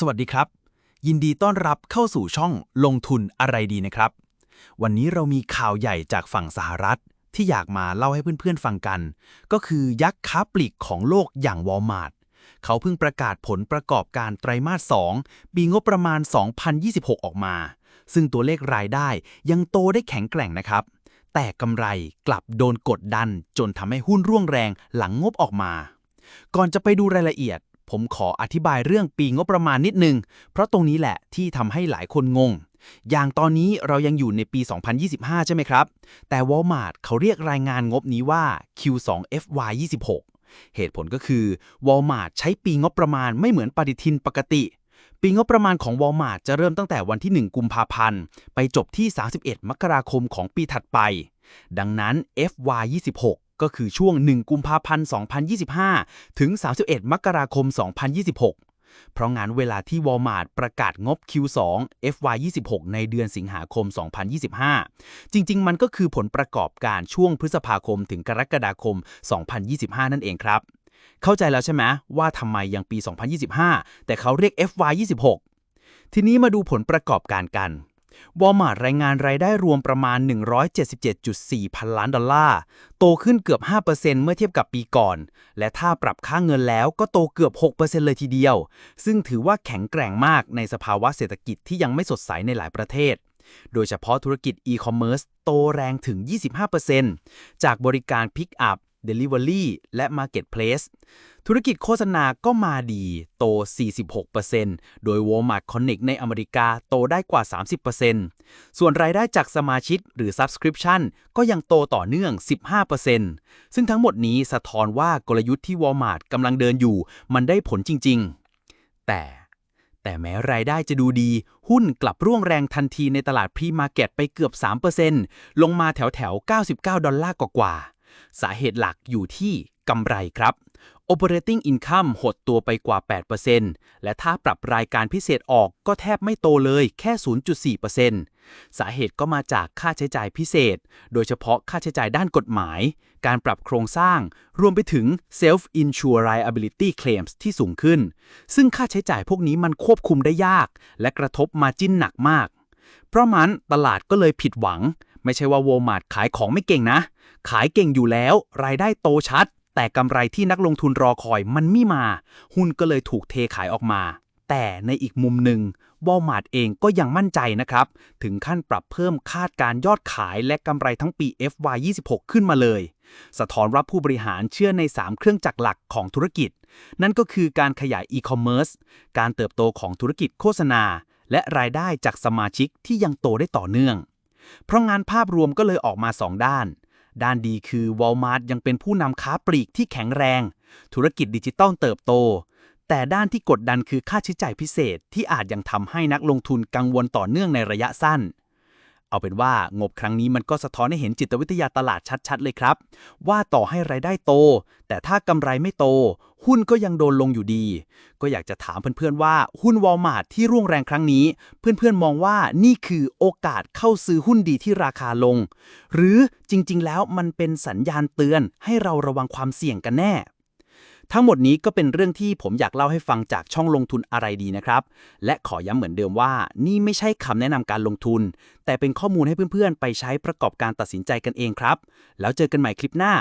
สวัสดีครับ ยินดีต้อนรับเข้าสู่ช่องลงทุนอะไรดีนะครับ วันนี้เรามีข่าวใหญ่จากฝั่งสหรัฐ ที่อยากมาเล่าให้เพื่อนๆฟังกัน ก็คือยักษ์ค้าปลีกของโลกอย่างวอลมาร์ทเขาเพิ่งประกาศผลประกอบการไตรมาส 2 ปีงบประมาณ 2026 ออกมา ซึ่งตัวเลขรายได้ยังโตได้แข็งแกร่งนะครับ แต่กำไรกลับโดนกดดันจนทำให้หุ้นร่วงแรงหลังงบออกมา ก่อนจะไปดูรายละเอียด ผมขออธิบายเรื่องปีงบประมาณนิดนึง เพราะตรงนี้แหละที่ทำให้หลายคนงง อย่างตอนนี้เรายังอยู่ในปี 2025 ใช่ไหมครับ แต่ Walmart เขาเรียกรายงานงบนี้ว่า Q2 FY26 เหตุผลก็คือ Walmart ใช้ปีงบประมาณไม่เหมือนปฏิทินปกติ ปีงบประมาณของ Walmart จะเริ่มตั้งแต่วันที่ 1 กุมภาพันธ์ ไปจบที่ 31 มกราคมของปีถัดไป ดังนั้น FY26 ก็คือช่วง 1 กุมภาพันธ์ 2025 ถึง 31 มกราคม 2026 เพราะงานเวลาที่ Walmart ประกาศงบ Q2 FY26 ในเดือนสิงหาคม 2025 จริง ๆ มันก็คือผลประกอบการช่วงพฤษภาคมถึงกรกฎาคม 2025 นั่นเองครับ เข้าใจแล้วใช่ไหมว่าทำไมยังปี 2025 แต่เขาเรียก FY26 ทีนี้มาดูผลประกอบการกัน วอลมาร์ทรายงานรายได้รวมประมาณ 177.4 พันล้านดอลลาร์ โตขึ้นเกือบ 5%เมื่อเทียบกับปีก่อน และถ้าปรับค่าเงินแล้วก็โตเกือบ 6%เลยทีเดียว ซึ่งถือว่าแข็งแกร่งมากในสภาวะเศรษฐกิจที่ยังไม่สดใสในหลายประเทศ โดยเฉพาะธุรกิจอีคอมเมิร์ซโตแรงถึง 25%จากบริการ Pick Up Delivery และ Marketplace ธุรกิจโฆษณาก็มาดี โต 46%โดย Walmart Connect ในอเมริกาโตได้กว่า 30%ส่วนรายได้จากสมาชิกหรือ Subscription ก็ยังโตต่อเนื่อง 15%ซึ่งทั้งหมดนี้สะท้อนว่ากลยุทธ์ที่ Walmart กำลังเดินอยู่ มันได้ผลจริง ๆ แต่แต่แม้รายได้จะดูดี หุ้นกลับร่วงแรงทันทีในตลาดพรีมาร์เก็ตไปเกือบ 3%ลงมาแถวแถวๆ99 ดอลลาร์กว่าๆสาเหตุหลักอยู่ที่กำไรครับ Operating Income หดตัวไปกว่า 8%และถ้าปรับรายการพิเศษออกก็แทบไม่โตเลยแค่ 0.4%สาเหตุก็มาจากค่าใช้จ่ายพิเศษ โดยเฉพาะค่าใช้จ่ายด้านกฎหมาย การปรับโครงสร้าง รวมไปถึง Self Insure Liability Claims ที่สูงขึ้น ซึ่งค่าใช้จ่ายพวกนี้มันควบคุมได้ยาก และกระทบมาจิ้นหนักมาก เพราะมันตลาดก็เลยผิดหวัง ไม่ใช่ว่า Walmart ขายของไม่เก่งนะ ขายเก่งอยู่แล้ว รายได้โตชัด แต่กำไรที่นักลงทุนรอคอยมันไม่มา หุ้นก็เลยถูกเทขายออกมา แต่ในอีกมุมหนึ่ง Walmart เองก็ยังมั่นใจนะครับ ถึงขั้นปรับเพิ่มคาดการยอดขายและกำไรทั้งปี FY26 ขึ้นมาเลย สะท้อนว่าผู้บริหารเชื่อใน 3 เครื่องจักรหลักของธุรกิจ นั่นก็คือการขยายอีคอมเมิร์ซการเติบโตของธุรกิจโฆษณา และรายได้จากสมาชิกที่ยังโตได้ต่อเนื่อง เพราะงานภาพรวมก็เลยออกมา 2 ด้าน ด้านดีคือ Walmart ยังเป็นผู้นำค้าปลีกที่แข็งแรง ธุรกิจดิจิตอลเติบโต แต่ด้านที่กดดันคือค่าใช้จ่ายพิเศษที่อาจยังทำให้นักลงทุนกังวลต่อเนื่องในระยะสั้น เอาเป็นว่างบครั้งนี้มันก็สะท้อนให้เห็นจิตวิทยาตลาดชัดๆ เลยครับ ว่าต่อให้รายได้โต แต่ถ้ากำไรไม่โต หุ้นก็ยังโดนลงอยู่ดี ก็อยากจะถามเพื่อนๆว่าหุ้นวอลมาร์ทที่ร่วงแรงครั้งนี้ เพื่อนๆมองว่านี่คือโอกาสเข้าซื้อหุ้นดีที่ราคาลง หรือจริงๆ แล้วมันเป็นสัญญาณเตือนให้เราระวังความเสี่ยงกันแน่ทั้งหมดนี้ก็เป็นเรื่องที่ผมอยากเล่าให้ฟังจากช่องลงทุนอะไรดีนะครับ และขอย้ำเหมือนเดิมว่า นี่ไม่ใช่คำแนะนำการลงทุน แต่เป็นข้อมูลให้เพื่อนๆ ไปใช้ประกอบการตัดสินใจกันเองครับ แล้วเจอกันใหม่คลิปหน้า